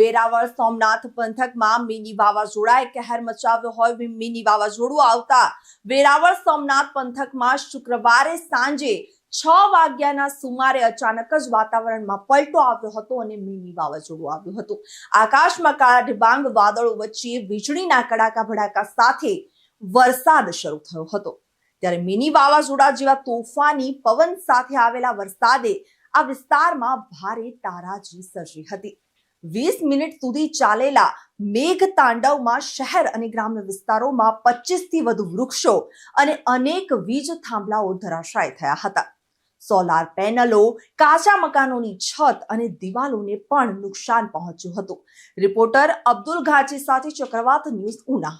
વેરાવળ સોમનાથ પંથકમાં મિની વાવાઝોડાએ કહેર મચાવ્યો હોય મિની વાવાઝોડું આવતા વેરાવળ સોમનાથ પંથકમાં શુક્રવારે સાંજે છ વાગ્યાના સુમારે અચાનક જ વાતાવરણમાં પલટો આવ્યો હતો અને મિની વાવાઝોડું આવ્યું હતું. આકાશમાં કાળા ડિબાંગ વાદળો વચ્ચે વીજળીના કડાકા ભડાકા સાથે વરસાદ શરૂ થયો હતો. ત્યારે મિની વાવાઝોડા જેવા તોફાની પવન સાથે આવેલા વરસાદે આ વિસ્તારમાં ભારે તારાજી સર્જી હતી. વીસ મિનિટ સુધી ચાલેલા મેઘ તાંડવમાં શહેર અને ગ્રામ્ય વિસ્તારોમાં પચીસથી વધુ વૃક્ષો અને અનેક વીજ થાંભલાઓ ધરાશાય થયા હતા. સોલાર પેનલો, કાચા મકાનોની છત અને દિવાલોને પણ નુકસાન પહોંચ્યું હતું. રિપોર્ટર અબ્દુલ ઘાચી સાથે ચક્રવાત ન્યૂઝ ઉના.